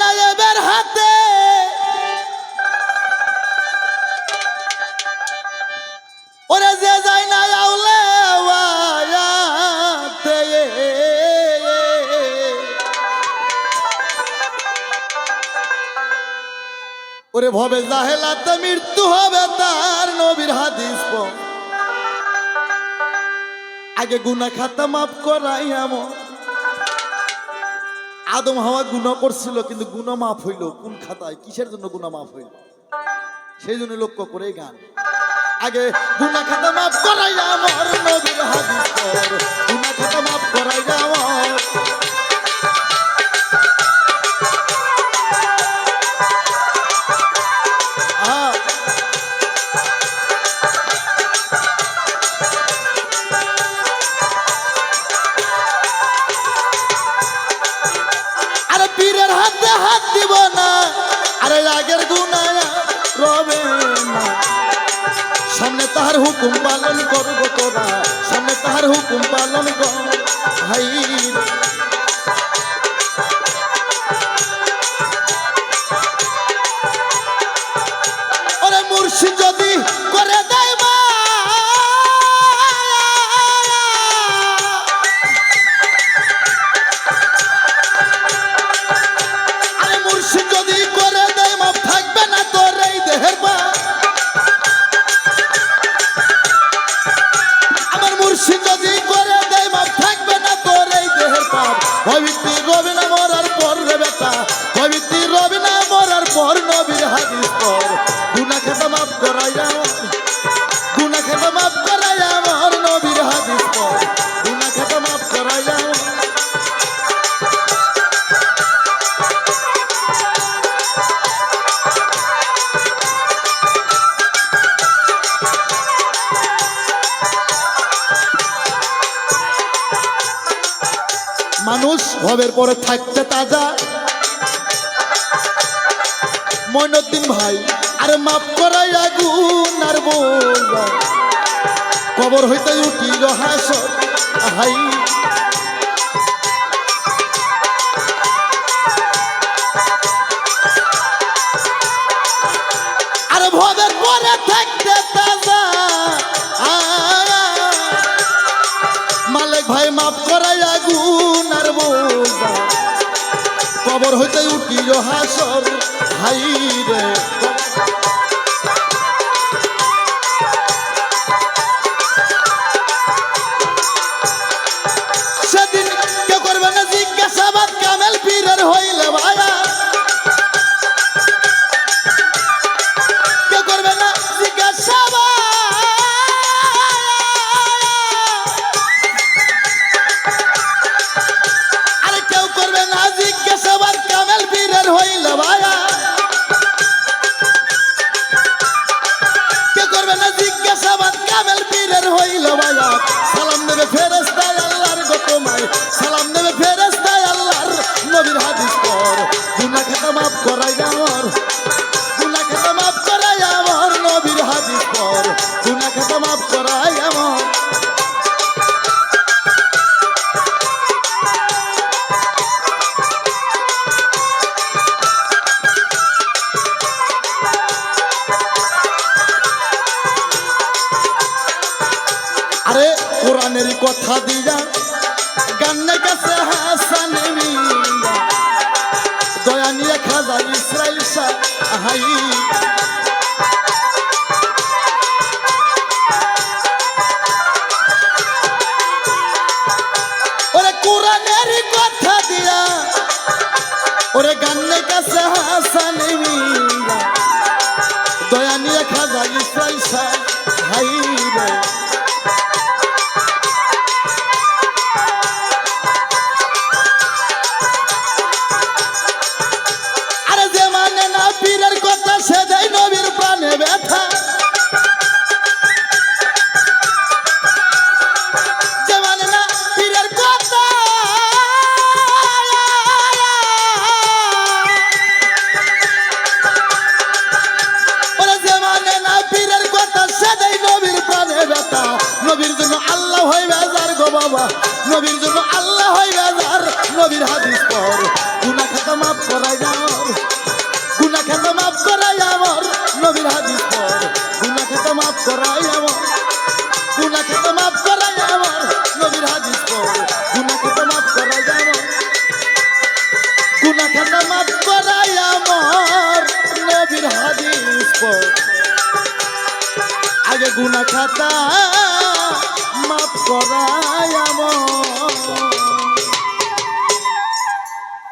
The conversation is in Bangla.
নায়েবের হাতে। ওরে যে যায় না আউলে ওরে ভবে জাহেলাতে মৃত্যু হবে তার নবীর হাদিস আগে গুনা খাতা মাফ করাই আমার আদম হাওয়া গুণা করছিল, কিন্তু গুণা মাফ হইল। কোন খাতায়? কিসের জন্য গুণা মাফ হইল? সেই জন্য লক্ষ্য করে গান। আগে গুণা খাতা মাফ করাই হুকুম পালন কর পর। গুনা খেতে মাপ করাই আমার। গুনা খেতে মাপ করাই আমার নবীর হাদিস মানুষ ভবের পরে থাকতে তাজা। মইনুদ্দিন ভাই, আরে মাফ করাই আগুন আর কবর হইতে উঠিল হাস হাই মালিক ভাই মাফ করাই কবর হইতে উঠিল হাসর হাই রে পীরের হইল ভায়া কে করবে না জিজ্ঞাসাবাদ? কামেল পীরের হইল ভায়া সালাম দেবে ফেরেস্তায় আল্লাহর গতমায় সালাম দেবে ফেরেস্তায় আল্লাহর নবীর হাদিস পর। গুনা খেতে মাফ করাই আমার। গুনা খেতে মাফ করাই আমার নবীর হাদিস পর। গুনা খেতে মাফ করাই আমার। কোরআনের কথা দিয়া গান্নে গেছে হাসান দয়া নিয়ে খাজা ইসরাইল হাই ওরে কোরআনের কথা দিয়া, ওরে গান্নে গেছে হাসান মিয়া বাবা, নবীর জন্য আল্লাহ হয় বেজার নবীর হাদিস পর গুনা খাতা মাফ করাই যাওয়ার গুনা খাতা মাফ করাই আমার, নবীর হাদিস পর গুনা খাতা মাফ করাই আমার গুনা খাতা মাফ করাই আমার, নবীর হাদিস পর গুনা খাতা মাফ করাই আমার গুনা খাতা মাফ করাই আমার, নবীর হাদিস পড়। আগে গুনা খাতা মাফ করায় আমার।